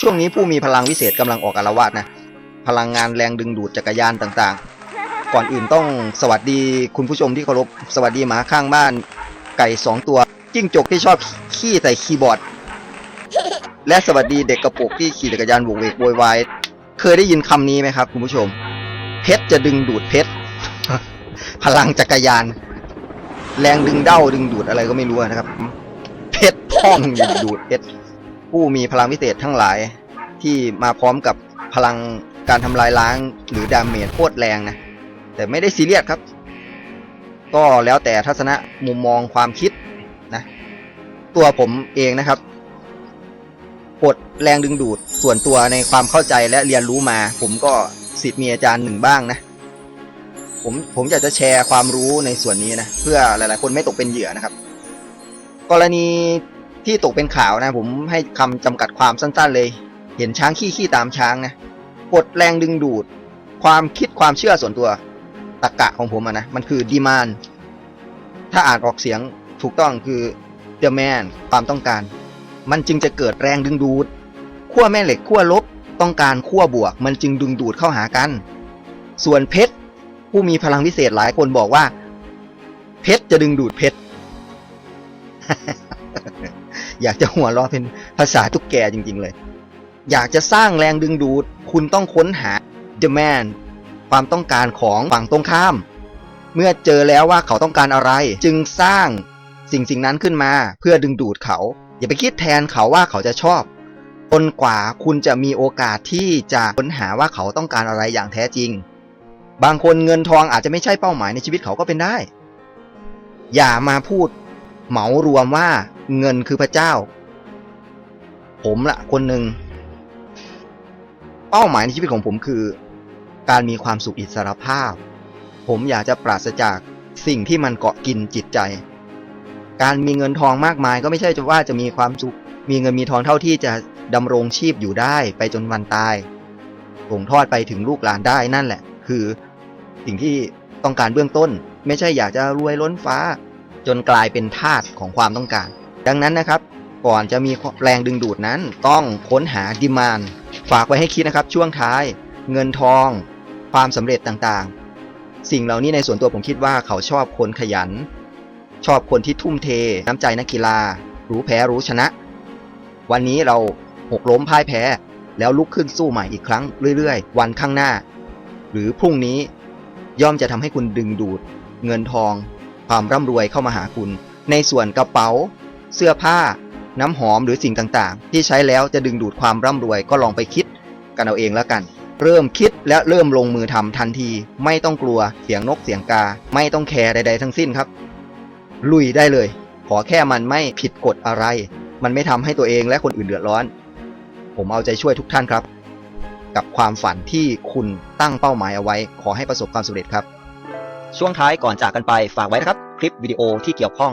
ช่วงนี้ผู้มีพลังวิเศษกำลังออกอารวาสนะ พลังงานแรงดึงดูดจักรยานต่างๆ ก่อนอื่นต้องสวัสดีคุณผู้ชมที่เคารพ สวัสดีหมาข้างบ้าน ไก่สองตัว จิ้งจกที่ชอบขี้ใส่คีย์บอร์ด และสวัสดีเด็กกระโปรงที่ขี่จักรยานโวกเวกโวยวาย เคยได้ยินคำนี้ไหมครับคุณผู้ชม เพชรจะดึงดูดเพชร พลังจักรยาน แรงดึงเด้าดึงดูดอะไรก็ไม่รู้นะครับ เพชรพ่องดึงดูดเพชร ผู้มีพลังพิเศษทั้งหลายที่มาพร้อมกับพลังการทำลายล้างหรือดาเมจโคตรแรงนะ แต่ไม่ได้ซีเรียสครับ ก็แล้วแต่ทัศนะมุมมองความคิดนะ ตัวผมเองนะครับกดแรงดึงดูดส่วนตัวในความเข้าใจและเรียนรู้มา ผมก็สิทธิ์มีอาจารย์หนึ่งบ้างนะ ผมผมอยากจะแชร์ความรู้ในส่วนนี้นะ เพื่อหลายๆ คนไม่ตกเป็นเหยื่อนะครับ กรณี ที่ตกเป็นข่าวนะ ผมให้คำจำกัดความสั้นๆเลย เห็นช้างขี้ขี้ตามช้างนะกดแรงดึงดูด ความคิดความเชื่อส่วนตัวตรกกะของผมอะนะ มันคือดีมานถ้าอ่านออกเสียงถูกต้องคือ the man ความต้องการ มันจึงจะเกิดแรงดึงดูดขั้วแม่เหล็กขั้วลบต้องการขั้วบวก มันจึงดึงดูดเข้าหากัน ส่วนเพชรผู้มีพลังพิเศษหลายคนบอกว่า เพชรจะดึงดูดเพชร อยากจะหัวเราะเป็นภาษาตุ๊กแกจริง ๆ เลย อยากจะสร้างแรงดึงดูด คุณต้องค้นหา the man ความต้องการของฝั่งตรงข้าม เมื่อเจอแล้วว่าเขาต้องการอะไร จึงสร้างสิ่งสิ่งนั้นขึ้นมา เพื่อดึงดูดเขา อย่าไปคิดแทนเขาว่าเขาจะชอบจนกว่าคุณจะมีโอกาสที่จะค้นหาว่าเขาต้องการอะไรอย่างแท้จริง บางคนเงินทองอาจจะไม่ใช่เป้าหมายในชีวิตเขาก็เป็นได้ อย่ามาพูดเหมารวมว่า เงินคือพระเจ้า ผมละคนหนึ่งเป้าหมายในชีวิตของผมคือ การมีความสุขอิสรภาพ ผมอยากจะปราศจากสิ่งที่มันเกาะกินจิตใจ การมีเงินทองมากมาย ก็ไม่ใช่จะว่าจะมีความสุข มีเงินมีทองเท่าที่จะดำรงชีพอยู่ได้ไปจนวันตายส่งทอดไปถึงลูกหลานได้นั่นแหละ คือสิ่งที่ต้องการเบื้องต้น ไม่ใช่อยากจะรวยล้นฟ้า จนกลายเป็นทาสของความต้องการ ดังนั้นนะครับก่อนจะมีแรงดึงดูดนั้นต้องค้นหาดิมานฝากไว้ให้คิดนะครับช่วงท้าย เงินทอง ความสำเร็จต่างๆ สิ่งเหล่านี้ในส่วนตัวผมคิดว่าเขาชอบคนขยัน ชอบคนที่ทุ่มเท น้ำใจนักกีฬา รู้แพ้รู้ชนะ วันนี้เราหกล้มพ่ายแพ้ แล้วลุกขึ้นสู้ใหม่อีกครั้งเรื่อยๆ วันข้างหน้า หรือพรุ่งนี้ย่อมจะทำให้คุณดึงดูด เงินทอง ความร่ำรวยเข้ามาหาคุณ ในส่วนกระเป๋า เสื้อผ้า น้ำหอมหรือสิ่งต่างๆ ที่ใช้แล้วจะดึงดูดความร่ำรวยก็ลองไปคิดกันเอาเองแล้วกัน เริ่มคิดและเริ่มลงมือทำทันที ไม่ต้องกลัวเสียงนกเสียงกา ไม่ต้องแคร์ใด ๆ ทั้งสิ้นครับ ลุยได้เลย ขอแค่มันไม่ผิดกฎอะไร มันไม่ทำให้ตัวเองและคนอื่นเดือดร้อน ผมเอาใจช่วยทุกท่านครับ กับความฝันที่คุณตั้งเป้าหมายเอาไว้ ขอให้ประสบความสำเร็จครับ ช่วงท้ายก่อนจากกันไปฝากไว้นะครับ คลิปวิดีโอที่เกี่ยวข้อง